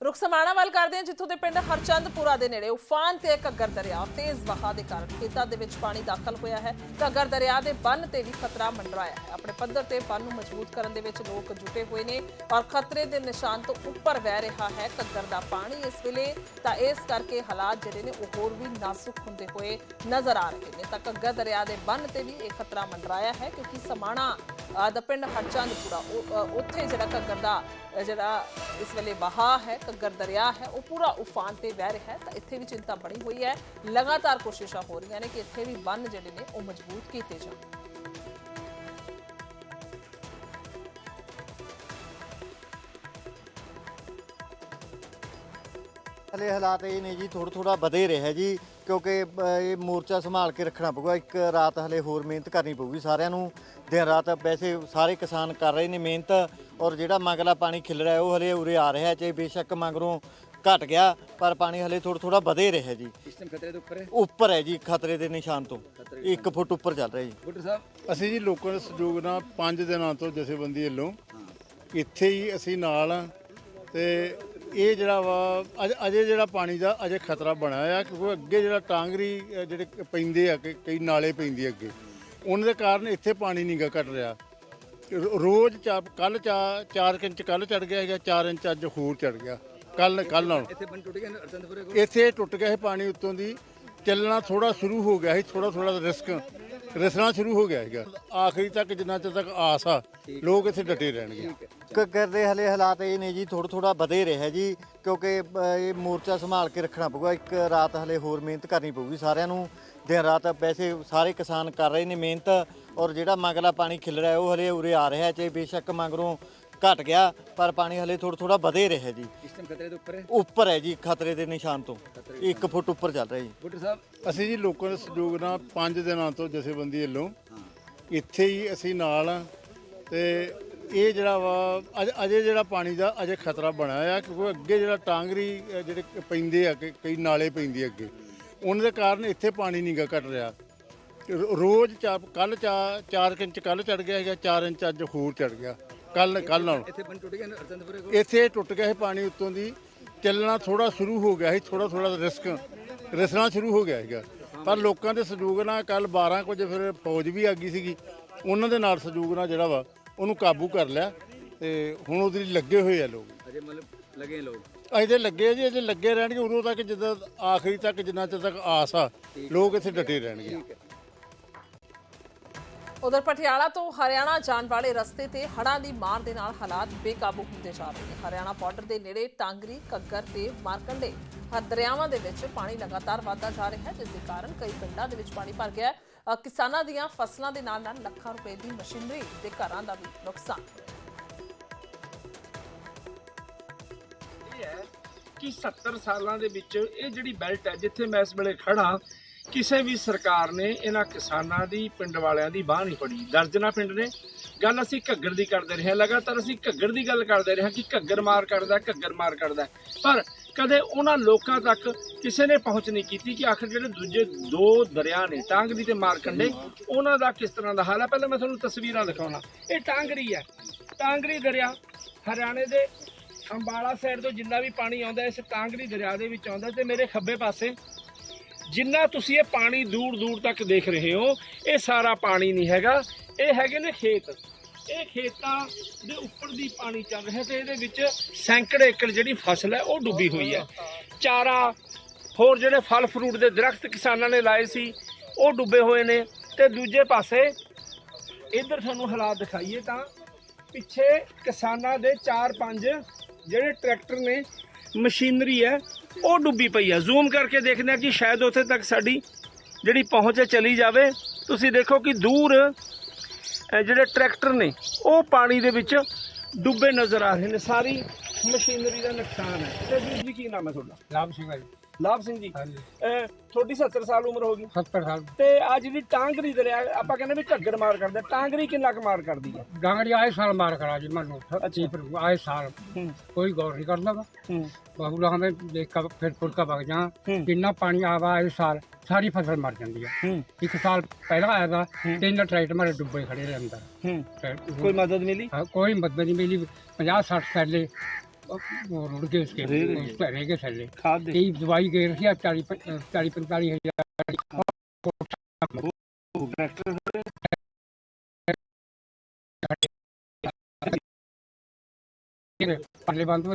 ਰੁਖ ਵੱਲ ਕਰਦੇ ਹਾਂ, ਜਿੱਥੋਂ ਦੇ ਪਿੰਡ ਹਰਚੰਦਪੁਰਾ ਦੇ ਨੇੜੇ ਉਫਾਨ ਤੇ ਘੱਗਰ ਦਰਿਆ, ਤੇਜ਼ ਵਹਾਅ ਦੇ ਕਾਰਨ ਖੇਤਾਂ ਦੇ ਵਿੱਚ ਪਾਣੀ ਦਾਖਲ ਹੋਇਆ ਹੈ। ਘੱਗਰ ਦਰਿਆ ਦੇ ਬੰਨ ਤੇ ਵੀ ਖਤਰਾ ਮੰਡਰਾਇਆ ਹੈ। ਆਪਣੇ ਪੱਧਰ ਤੇ ਬੰਨ ਨੂੰ ਮਜ਼ਬੂਤ ਕਰਨ ਦੇ ਵਿੱਚ ਲੋਕ ਜੁਟੇ ਹੋਏ ਨੇ ਔਰ ਖਤਰੇ ਦੇ ਨਿਸ਼ਾਨ ਤੋਂ ਉੱਪਰ ਵਹਿ ਰਿਹਾ ਹੈ ਘੱਗਰ ਦਾ ਪਾਣੀ। ਇਸ ਵੇਲੇ ਤਾਂ ਇਸ ਕਰਕੇ ਹਾਲਾਤ ਜਿਹੜੇ ਨੇ, ਉਹ ਹੋਰ ਵੀ ਨਾਜ਼ੁਕ ਹੁੰਦੇ ਹੋਏ ਨਜ਼ਰ ਆ ਰਹੇ ਨੇ। ਤਾਂ ਘੱਗਰ ਦਰਿਆ ਦੇ ਬੰਨ ਤੇ ਵੀ ਇਹ ਖਤਰਾ ਮੰਡਰਾਇਆ ਹੈ ਕਿਉਂਕਿ ਸਮਾਣਾ ਦਾ ਪਿੰਡ ਹਰਚੰਦਪੁਰਾ। ਉੱਥੇ ਜਿਹੜਾ ਘੱਗਰ ਦਾ ਜਿਹੜਾ ਇਸ ਵੇਲੇ ਵਹਾਅ ਹੈ, ਘੱਗਰ ਦਰਿਆ ਹੈ, ਉਹ ਪੂਰਾ ਉਫਾਨ ਤੇ ਵਹਿ ਰਿਹਾ ਹੈ, ਤਾਂ ਇੱਥੇ ਵੀ ਚਿੰਤਾ ਬਣੀ ਹੋਈ ਹੈ। ਲਗਾਤਾਰ ਕੋਸ਼ਿਸ਼ਾਂ ਹੋ ਰਹੀਆਂ ਨੇ ਕਿ ਇੱਥੇ ਵੀ ਬੰਨ ਜਿਹੜੇ ਨੇ, ਉਹ ਮਜ਼ਬੂਤ ਕੀਤੇ ਜਾਣ। ਹਲੇ ਹਾਲਾਤ ਇਹ ਨੇ ਜੀ ਥੋੜਾ ਥੋੜਾ ਵਧੇ ਰਿਹਾ ਜੀ, ਕਿਉਂਕਿ ਇਹ ਮੋਰਚਾ ਸੰਭਾਲ ਕੇ ਰੱਖਣਾ ਪਊਗਾ। ਇੱਕ ਰਾਤ ਹਲੇ ਹੋਰ ਮਿਹਨਤ ਕਰਨੀ ਪਊਗੀ ਸਾਰਿਆਂ ਨੂੰ। ਦਿਨ ਰਾਤ ਵੈਸੇ ਸਾਰੇ ਕਿਸਾਨ ਕਰ ਰਹੇ ਨੇ ਮਿਹਨਤ ਔਰ ਜਿਹੜਾ ਮੰਗਲਾ ਪਾਣੀ ਖਿਲ ਰਿਹਾ ਉਹ ਹਲੇ ਉਰੇ ਆ ਰਿਹਾ ਚਾਹੇ ਬੇਸ਼ੱਕ ਮੰਗਰੋਂ ਘਟ ਗਿਆ ਪਰ ਪਾਣੀ ਹਲੇ ਥੋੜਾ ਥੋੜਾ ਵਧੇ ਰਿਹਾ ਜੀ। ਇਸ ਟਾਈਮ ਖਤਰੇ ਦੇ ਉੱਪਰ ਹੈ? ਉੱਪਰ ਹੈ ਜੀ ਖਤਰੇ ਦੇ ਨਿਸ਼ਾਨ ਤੋਂ। 1 ਫੁੱਟ ਉੱਪਰ ਚੱਲ ਰਿਹਾ ਜੀ। ਬੁੱਟਰ ਸਾਹਿਬ? ਅਸੀਂ ਜੀ ਲੋਕਾਂ ਦੇ ਸਹਿਯੋਗ ਨਾਲ 5 ਦਿਨਾਂ ਤੋਂ ਜਥੇਬੰਦੀ ਵੱਲੋਂ ਇੱਥੇ ਹੀ ਅਸੀਂ ਨਾਲ ਆ ਤੇ ਇਹ ਜਿਹੜਾ ਵਾ ਅਜ- ਅਜੇ ਜਿਹੜਾ ਪਾਣੀ ਦਾ ਅਜੇ ਖਤਰਾ ਬਣਿਆ ਆ ਕਿਉਂਕਿ ਅੱਗੇ ਜਿਹੜਾ ਟਾਂਗਰੀ ਅ, ਜਿਹੜੇ ਪੈਂਦੇ ਆ ਕਿ ਕਈ ਨਾਲੇ ਪੈਂਦੇ ਅੱਗੇ। ਉਹਨਾਂ ਦੇ ਕਾਰਨ ਇੱਥੇ ਪਾਣੀ ਨਹੀਂਗਾ ਘਟ ਰਿਹਾ। ਰੋਜ਼ ਕੱਲ 4 ਇੰਚ ਕੱਲ ਚੜ ਗਿਆ ਹੈਗਾ 4 ਇੰਚ ਅੱਜ ਹੋਰ ਚੜ ਗਿਆ। ਕੱਲ ਕੱਲ ਨਾਲ। ਇੱਥੇ ਬੰਨ ਟੁੱਟ ਗਿਆ ਅਰਜਨਪੁਰੇ ਕੋਲ? ਇੱਥੇ ਟੁੱਟ ਗਿਆ ਸੀ ਪਾਣੀ ਉੱਤੋਂ ਦੀ। ਚੱਲਣਾ ਥੋੜਾ ਸ਼ੁਰੂ ਹੋ ਗਿਆ ਸੀ ਥੋੜਾ ਥੋੜਾ ਰਿਸਕ ਰਿਸਣਾ ਸ਼ੁਰੂ ਹੋ ਗਿਆ ਸੀਗਾ। ਆਖਰੀ ਤੱਕ ਜਿੰਨਾ ਚਿਰ ਤੱਕ ਆਸ ਆ ਲੋਕ ਇੱਥੇ ਡਟੇ ਰਹਿਣਗੇ। ਘੱਗਰ ਦੇ ਹਲੇ ਹਾਲਾਤ ਇਹ ਨੇ ਜੀ ਥੋੜਾ ਥੋੜਾ ਵਧੇ ਰਿਹਾ ਜੀ ਕਿਉਂਕਿ ਅ, ਇਹ ਮੋਰਚਾ ਸੰਭਾਲ ਕੇ ਰੱਖਣਾ ਪਊਗਾ। ਇੱਕ ਰਾਤ ਹਲੇ ਹੋਰ ਮਿਹਨਤ ਕਰਨੀ ਪਊਗੀ ਸਾਰਿਆਂ ਨੂੰ। ਦਿਨ ਰਾਤ ਵੈਸੇ ਸਾਰੇ ਕਿਸਾਨ ਕਰ ਰਹੇ ਨੇ ਮਿਹਨਤ ਔਰ ਜਿਹੜਾ ਮੰਗਲਾ ਪਾਣੀ ਖਿਲ ਰਿਹਾ ਉਹ ਹਲੇ ਉਰੇ ਆ ਰਿਹਾ ਚਾਹੇ ਬੇਸ਼ੱਕ ਮੰਗਰੋਂ ਘਟ ਗਿਆ ਪਰ ਪਾਣੀ ਹਲੇ ਥੋੜਾ ਥੋੜਾ ਵਧੇ ਰਿਹਾ ਜੀ। ਇਸ ਟਾਈਮ ਖਤਰੇ ਦੇ ਉੱਪਰ ਹੈ? ਉੱਪਰ ਹੈ ਜੀ ਖਤਰੇ ਦੇ ਨਿਸ਼ਾਨ ਤੋਂ। 1 ਫੁੱਟ ਉੱਪਰ ਚੱਲ ਰਿਹਾ ਜੀ। ਬੁੱਟਰ ਸਾਹਿਬ ਅਸੀਂ ਜੀ ਲੋਕਾਂ ਦੇ ਸਹਿਯੋਗ ਨਾਲ 5 ਦਿਨਾਂ ਤੋਂ ਜਥੇਬੰਦੀ ਵੱਲੋਂ ਇੱਥੇ ਹੀ ਅਸੀਂ ਨਾਲ ਆ ਤੇ ਇਹ ਜਿਹੜਾ ਵਾ ਅਜ- ਅਜੇ ਜਿਹੜਾ ਪਾਣੀ ਦਾ ਅਜੇ ਖਤਰਾ ਬਣਿਆ ਆ ਕਿਉਂਕਿ ਅੱਗੇ ਜਿਹੜਾ ਟਾਂਗਰੀ ਅ, ਜਿਹੜੇ ਕ- ਪੈਂਦੇ ਆ ਕਿ ਕਈ ਨਾਲੇ ਪੈਂਦੇ ਅੱਗੇ। ਉਹਨਾਂ ਦੇ ਕਾਰਨ ਇੱਥੇ ਪਾਣੀ ਨਹੀਂਗਾ ਘਟ ਰਿਹਾ। ਰੋ- ਰੋਜ਼ ਕੱਲ 4 ਇੰਚ ਕੱਲ ਚੜ ਗਿਆ ਹੈਗਾ 4 ਇੰਚ ਅੱਜ ਹੋਰ ਚੜ ਗਿਆ। ਕੱਲ ਕੱਲ ਨਾਲ। ਇੱਥੇ ਬੰਨ ਟੁੱਟ ਗਿਆ ਅਰਜਨਪੁਰੇ ਕੋਲ? ਇੱਥੇ ਟੁੱਟ ਗਿਆ ਸੀ ਪਾਣੀ ਉੱਤੋਂ ਦੀ। ਚੱਲਣਾ ਥੋੜਾ ਸ਼ੁਰੂ ਹੋ ਗਿਆ ਸੀ ਥੋੜਾ ਥੋੜਾ ਰਿਸਕ ਰਿਸਣਾ ਸ਼ੁਰੂ ਹੋ ਗਿਆ ਸੀਗਾ। ਪਰ ਲੋਕਾਂ ਦੇ ਸਹਿਯੋਗ ਨਾਲ ਕੱਲ 12 ਕੁ ਵਜੇ ਫਿਰ ਫੌਜ ਵੀ ਆ ਗਈ ਸੀਗੀ। ਉਹਨਾਂ ਦੇ ਨਾਲ ਸਹਿਯੋਗ ਨਾਲ ਜਿਹੜਾ ਵਾ ਉਹਨੂੰ ਕਾਬੂ ਕਰ ਲਿਆ ਤੇ ਹੁਣ ਉਹਦੇ ਲਈ ਲੱਗੇ ਹੋਏ ਆ ਲੋਕ। ਅਜੇ ਮਤਲਬ ਲੱਗੇ ਲੋਕ? ਅਜੇ ਲੱਗੇ ਆ ਜੀ ਅਜੇ ਲੱਗੇ ਰਹਿਣਗੇ ਉਦੋਂ ਤੱਕ ਜਿੱਦਾਂ ਆਖਰੀ ਤੱਕ ਜਿੰਨਾ ਚਿਰ ਤੱਕ ਆਸ ਆ ਲੋਕ ਇੱਥੇ ਡਟੇ ਰਹਿਣਗੇ। ਉਧਰ ਪਟਿਆਲਾ ਤੋਂ ਹਰਿਆਣਾ ਜਾਣ ਵਾਲੇ ਰਸਤੇ ਤੇ ਹੜ੍ਹਾਂ ਦੀ ਮਾਰ ਦੇ ਨਾਲ ਹਾਲਾਤ ਬੇਕਾਬੂ ਹੁੰਦੇ ਜਾ ਰਹੇ ਨੇ। ਹਰਿਆਣਾ ਬਾਰਡਰ ਦੇ ਨੇੜੇ ਟਾਂਗਰੀ ਕੱਗਰ ਤੇ ਮਾਰਕੰਡੇ ਹਰ ਦਰਿਆਵਾਂ ਦੇ ਵਿੱਚ ਪਾਣੀ ਲਗਾਤਾਰ ਵਧਦਾ ਜਾ ਰਿਹਾ ਹੈ ਜਿਸ ਦੇ ਕਾਰਨ ਕਈ ਪਿੰਡਾਂ ਦੇ ਵਿੱਚ ਪਾਣੀ ਭਰ ਗਿਆ ਹੈ। ਕਿਸਾਨਾਂ ਦੀਆਂ ਫਸਲਾਂ ਦੇ ਨਾਲ ਨਾਲ ਲੱਖਾਂ ਰੁਪਏ ਦੀ ਮਸ਼ੀਨਰੀ ਤੇ ਘਰਾਂ ਦਾ ਵੀ ਨੁਕਸਾਨ। ਇਹ ਹੈ ਕਿ 70 ਸਾਲਾਂ ਦੇ ਵਿੱਚ ਇਹ ਜਿਹੜੀ ਬੈਲਟ ਹੈ, ਜਿੱਥੇ ਮੈਂ ਇਸ ਵੇਲੇ ਖੜਾ ਕਿਸੇ ਵੀ ਸਰਕਾਰ ਨੇ ਇਹਨਾਂ ਕਿਸਾਨਾਂ ਦੀ, ਪਿੰਡ ਵਾਲਿਆਂ ਦੀ ਬਾਹ ਨਹੀਂ ਫੜੀ। ਦਰਜਨਾ ਪਿੰਡ ਨੇ ਗੱਲ ਅਸੀਂ ਘੱਗਰ ਦੀ ਕਰਦੇ ਰਹੇ ਹਾਂ। ਲਗਾਤਾਰ ਅਸੀਂ ਘੱਗਰ ਦੀ ਗੱਲ ਕਰਦੇ ਰਹੇ ਹਾਂ ਕਿ ਘੱਗਰ ਮਾਰ ਕਰਦਾ, ਘੱਗਰ ਮਾਰ ਕਰਦਾ। ਪਰ ਕਦੇ ਉਹਨਾਂ ਲੋਕਾਂ ਤੱਕ ਕਿਸੇ ਨੇ ਪਹੁੰਚ ਨਹੀਂ ਕੀਤੀ ਕਿ ਆਖਰ ਜਿਹੜੇ ਦੂਜੇ ਦੋ ਦਰਿਆ ਨੇ ਟਾਂਗਰੀ ਤੇ ਮਾਰਕੰਡੇ ਉਹਨਾਂ ਦਾ ਕਿਸ ਤਰ੍ਹਾਂ ਦਾ ਹਾਲ ਹੈ ਪਹਿਲਾਂ ਮੈਂ ਤੁਹਾਨੂੰ ਤਸਵੀਰਾਂ ਦਿਖਾਉਣਾ। ਇਹ ਟਾਂਗਰੀ ਹੈ ਟਾਂਗਰੀ ਦਰਿਆ ਹਰਿਆਣੇ ਦੇ ਅੰਬਾਲਾ ਸਾਈਡ ਤੋਂ ਜਿੰਨਾ ਵੀ ਪਾਣੀ ਆਉਂਦਾ, ਇਸ ਟਾਂਗਰੀ ਦਰਿਆ ਦੇ ਵਿੱਚ ਆਉਂਦਾ ਤੇ ਮੇਰੇ ਖੱਬੇ ਪਾਸੇ ਜਿੰਨਾ ਤੁਸੀਂ ਇਹ ਪਾਣੀ ਦੂਰ ਦੂਰ ਤੱਕ ਦੇਖ ਰਹੇ ਹੋ, ਇਹ ਸਾਰਾ ਪਾਣੀ ਨਹੀਂ ਹੈਗਾ। ਇਹ ਹੈਗੇ ਨੇ ਖੇਤ। ਇਹ ਖੇਤਾਂ ਦੇ ਉੱਪਰ ਦੀ ਪਾਣੀ ਚੱਲ ਰਿਹਾ ਤੇ ਇਹਦੇ ਵਿੱਚ ਸੈਂਕੜੇ ਏਕੜ ਜਿਹੜੀ ਫਸਲ ਹੈ, ਉਹ ਡੁੱਬੀ ਹੋਈ ਹੈ। ਚਾਰਾ, ਹੋਰ ਜਿਹੜੇ ਫਲ ਫਰੂਟ ਦੇ ਦਰਖਤ ਕਿਸਾਨਾਂ ਨੇ ਲਾਏ ਸੀ, ਉਹ ਡੁੱਬੇ ਹੋਏ ਨੇ। ਤੇ ਦੂਜੇ ਪਾਸੇ ਇੱਧਰ ਤੁਹਾਨੂੰ ਹਾਲਾਤ ਦਿਖਾਈਏ ਤਾਂ ਪਿੱਛੇ ਕਿਸਾਨਾਂ ਦੇ 4-5 ਜਿਹੜੇ ਟਰੈਕਟਰ ਨੇ, ਮਸ਼ੀਨਰੀ ਹੈ, ਉਹ ਡੁੱਬੀ ਪਈ ਹੈ। ਜ਼ੂਮ ਕਰਕੇ ਦੇਖਦੇ ਹਾਂ ਕਿ ਸ਼ਾਇਦ ਉੱਥੇ ਤੱਕ ਸਾਡੀ ਜਿਹੜੀ ਪਹੁੰਚ ਹੈ, ਚਲੀ ਜਾਵੇ। ਤੁਸੀਂ ਦੇਖੋ ਕਿ ਦੂਰ ਜਿਹੜੇ ਟਰੈਕਟਰ ਨੇ, ਉਹ ਪਾਣੀ ਦੇ ਵਿੱਚ ਡੁੱਬੇ ਨਜ਼ਰ ਆ ਰਹੇ ਨੇ। ਸਾਰੀ ਮਸ਼ੀਨਰੀ ਦਾ ਨੁਕਸਾਨ ਹੈ। ਤੇ ਵੀਰ ਜੀ ਕੀ ਨਾਮ ਹੈ ਤੁਹਾਡਾ? ਲਾਭ ਸਿੰਘ ਜੀ। ਲਾਭ ਸਿੰਘ ਜੀ। ਹਾਂਜੀ। ਅਹ, ਤੁਹਾਡੀ 70 ਸਾਲ ਉਮਰ ਹੋ ਗਈ। 70 ਸਾਲ। ਤੇ ਆ ਜਿਹੜੀ ਟਾਂਗਰੀ ਦਰਿਆ ਆਪਾਂ ਕਹਿੰਦੇ ਵੀ ਝੱਗੜ ਮਾਰ ਕਰਦਾ ਟਾਂਗਰੀ ਕਿੰਨਾ ਕੁ ਮਾਰ ਕਰਦੀ ਹੈ ਡਾਂਗਰੀ ਆਏ ਸਾਲ ਮਾਰ ਕਰਾ ਜੀ ਮੈਨੂੰ। ਅੱਛੀ। ਪਰ ਆਏ ਸਾਲ। ਹੂੰ। ਕੋਈ ਗੌਰ ਨਹੀਂ ਕਰਦਾ ਵਾ। ਹੂੰ। ਬਾਬੂਲਾ ਹਮੇ ਦੇਖ ਕੇ ਫਿਰ ਫੁਲਕਾ ਵਗ ਜਾ ਹੂੰ। ਕਿੰਨਾ ਪਾਣੀ ਆਵਾ ਆਏ ਸਾਲ ਸਾਰੀ ਫਸਲ ਮਰ ਜਾਂਦੀ ਹੈ ਹੂੰ। ਇੱਕ ਸਾਲ ਪਹਿਲਾਂ ਆਇਆ ਦਾ ਤਿੰਨ ਟਰੈਕਟਰ ਮਾਰੇ ਡੁੱਬੇ ਖੜੇ ਰਹੇ ਅੰਦਰ। ਹੂੰ। ਟਰੈਕਟਰ- ਕੋਈ ਮਦਦ ਮਿਲੀ? ਹਾਂ, ਕੋਈ ਮਦਦ ਨਹੀਂ ਮਿਲੀ। 50 60 ਥੈਲੇ वो रुड़ उसके उस पर रह थल्ले कई दवाई गई रखी चालीस चालीस पैंतालीस हज़ार। पहले बंद में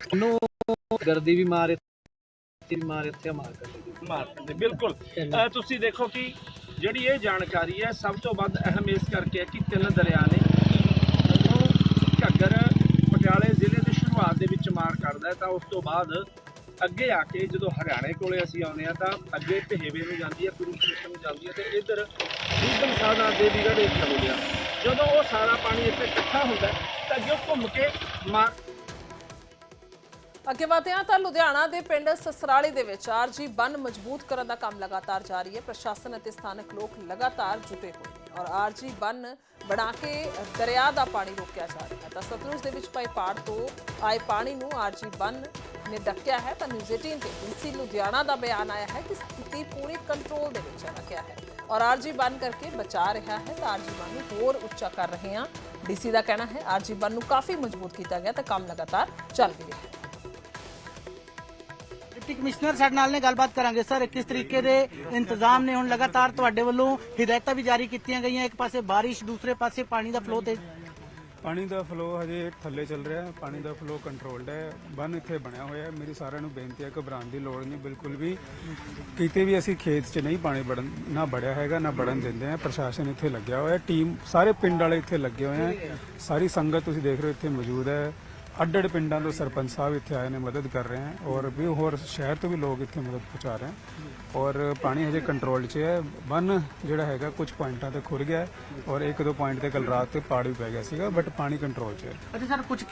ਗਰਦੀ ਵੀ ਮਾਰ ਇੱਥੇ ਵੀ ਮਾਰ ਇੱਥੇ ਮਾਰ ਕਰ ਮਾਰ ਦਿੰਦੇ ਬਿਲਕੁਲ। ਤੁਸੀਂ ਦੇਖੋ ਕਿ ਜਿਹੜੀ ਇਹ ਜਾਣਕਾਰੀ ਹੈ ਸਭ ਤੋਂ ਵੱਧ ਅਹਿਮ ਇਸ ਕਰਕੇ ਹੈ ਕਿ ਤਿੰਨ ਦਰਿਆ ਨੇ ਜਦੋਂ ਘੱਗਰ ਪਟਿਆਲੇ ਜ਼ਿਲ੍ਹੇ ਦੀ ਸ਼ੁਰੂਆਤ ਦੇ ਵਿੱਚ ਮਾਰ ਕਰਦਾ ਹੈ। ਤਾਂ ਉਸ ਤੋਂ ਬਾਅਦ ਅੱਗੇ ਆ ਕੇ ਜਦੋਂ ਹਰਿਆਣੇ ਕੋਲੇ ਅਸੀਂ ਆਉਂਦੇ ਆ ਤਾਂ ਅੱਗੇ ਪਹੇਵੇ ਨੂੰ ਜਾਂਦੀ ਹੈ ਕੁਰੂਕਸ਼ੇਤਰ ਨੂੰ ਜਾਂਦੀ ਹੈ ਤੇ ਇੱਧਰ ਦੂਧਨ ਸਾਦਾ ਦੇਵੀਗੜ੍ਹ ਇੱਥੇ ਹੋ ਗਿਆ ਜਦੋਂ ਉਹ ਸਾਰਾ ਪਾਣੀ ਇੱਥੇ ਇਕੱਠਾ ਹੁੰਦਾ ਹੈ, ਤਾਂ ਅੱਗੇ ਉਹ ਘੁੰਮ ਕੇ ਮਾਰ ਅੱਗੇ ਵਧਦੇ ਹਾਂ ਤਾਂ ਲੁਧਿਆਣਾ ਦੇ ਪਿੰਡ ਸਸਰਾਲੀ ਦੇ ਵਿੱਚ ਆਰਜੀ ਬੰਨ ਮਜ਼ਬੂਤ ਕਰਨ ਦਾ ਕੰਮ ਲਗਾਤਾਰ ਜਾਰੀ ਹੈ। ਪ੍ਰਸ਼ਾਸਨ ਅਤੇ ਸਥਾਨਕ ਲੋਕ ਲਗਾਤਾਰ ਜੁਟੇ ਹੋਏ ਨੇ ਔਰ ਆਰਜੀ ਬੰਨ ਬਣਾ ਕੇ ਦਰਿਆ ਦਾ ਪਾਣੀ ਰੋਕਿਆ ਜਾ ਰਿਹਾ ਹੈ। ਤਾਂ ਸਤਲੁਜ ਦੇ ਵਿੱਚ ਪਏ ਪਾੜ ਤੋਂ ਆਏ ਪਾਣੀ ਨੂੰ ਆਰਜੀ ਬੰਨ ਨੇ ਡੱਕਿਆ ਹੈ। ਤਾਂ ਨਿਊਜ਼ 18 ਤੇ ਡੀਸੀ ਲੁਧਿਆਣਾ ਦਾ ਬਿਆਨ ਆਇਆ ਹੈ ਕਿ ਸਥਿਤੀ ਪੂਰੀ ਕੰਟਰੋਲ ਦੇ ਵਿੱਚ ਰੱਖਿਆ ਹੈ ਔਰ ਆਰਜੀ ਬੰਨ ਕਰਕੇ ਬਚਾ ਰਿਹਾ ਹੈ। ਤਾਂ ਆਰਜੀ ਬੰਨ ਨੂੰ ਹੋਰ ਉੱਚਾ ਕਰ ਰਹੇ ਹਾਂ। ਡੀਸੀ ਦਾ ਕਹਿਣਾ ਹੈ, ਆਰਜੀ ਬੰਨ ਨੂੰ ਕਾਫੀ ਮਜ਼ਬੂਤ ਕੀਤਾ ਗਿਆ ਤਾਂ ਕੰਮ ਲਗਾਤਾਰ ਚੱਲ ਰਿਹਾ ਹੈ। ਡਿਪਟੀ ਕਮਿਸ਼ਨਰ ਸਾਡੇ ਨਾਲ ਨੇ, ਗੱਲਬਾਤ ਕਰਾਂਗੇ। ਸਰ, ਕਿਸ ਤਰੀਕੇ ਦੇ ਇੰਤਜ਼ਾਮ ਨੇ ਹੁਣ ਲਗਾਤਾਰ ਤੁਹਾਡੇ ਵੱਲੋਂ ਹਦਾਇਤਾਂ ਵੀ ਜਾਰੀ ਕੀਤੀਆਂ ਗਈਆਂ? ਇੱਕ ਪਾਸੇ ਬਾਰਿਸ਼, ਦੂਸਰੇ ਪਾਸੇ ਪਾਣੀ ਦਾ ਫਲੋ ਤੇ ਪਾਣੀ ਦਾ ਫਲੋ ਹਜੇ ਥੱਲੇ ਚੱਲ ਰਿਹਾ ਹੈ। ਪਾਣੀ ਦਾ ਫਲੋ ਕੰਟਰੋਲਡ ਹੈ। ਬੰਨ ਇੱਥੇ ਬਣਿਆ ਹੋਇਆ ਹੈ। ਮੇਰੀ ਸਾਰਿਆਂ ਨੂੰ ਬੇਨਤੀ ਹੈ, ਘਬਰਾਉਣ ਦੀ ਲੋੜ ਨਹੀਂ। ਬਿਲਕੁਲ ਵੀ ਕਿਤੇ ਵੀ ਅਸੀਂ ਖੇਤ 'ਚ ਨਹੀਂ ਪਾਣੀ ਵੜਨ, ਨਾ ਵੜਿਆ ਹੈਗਾ, ਨਾ ਵੜਨ ਦਿੰਦੇ ਆ ਪ੍ਰਸ਼ਾਸਨ ਇੱਥੇ ਲੱਗਿਆ ਹੋਇਆ ਟੀਮ, ਸਾਰੇ ਪਿੰਡ ਵਾਲੇ ਇੱਥੇ ਲੱਗੇ ਹੋਏ ਹੈ। ਸਾਰੀ ਸੰਗਤ ਤੁਸੀਂ ਦੇਖ ਰਹੇ ਹੋ, ਇੱਥੇ ਮੌਜੂਦ ਹੈ। ਅੱਡ-ਅੱਡ ਪਿੰਡਾਂ ਤੋਂ ਸਰਪੰਚ ਸਾਹਿਬ ਇੱਥੇ ਆਏ ਨੇ, ਮਦਦ ਕਰ ਰਹੇ ਹਨ ਔਰ ਵੀ ਹੋਰ ਸ਼ਹਿਰ ਤੋਂ ਵੀ ਲੋਕ ਇੱਥੇ ਮਦਦ ਪਹੁੰਚਾ ਰਹੇ ਹਨ ਔਰ ਪਾਣੀ ਹਜੇ ਕੰਟਰੋਲ 'ਚ ਹੈ। ਬੰਨ ਜਿਹੜਾ ਹੈਗਾ ਕੁਝ ਪੁਆਇੰਟਾਂ ਤੇ ਖੁਰ ਗਿਆ ਔਰ ਇੱਕ ਦੋ ਪੁਆਇੰਟ ਤੇ ਕੱਲ ਰਾਤ ਤੇ ਪਾੜ ਵੀ ਪੈ ਗਿਆ ਸੀਗਾ ਬਟ ਪਾਣੀ ਕੰਟਰੋਲ 'ਚ ਹੈ। ਅਤੇ ਸਰ, ਕੁਝ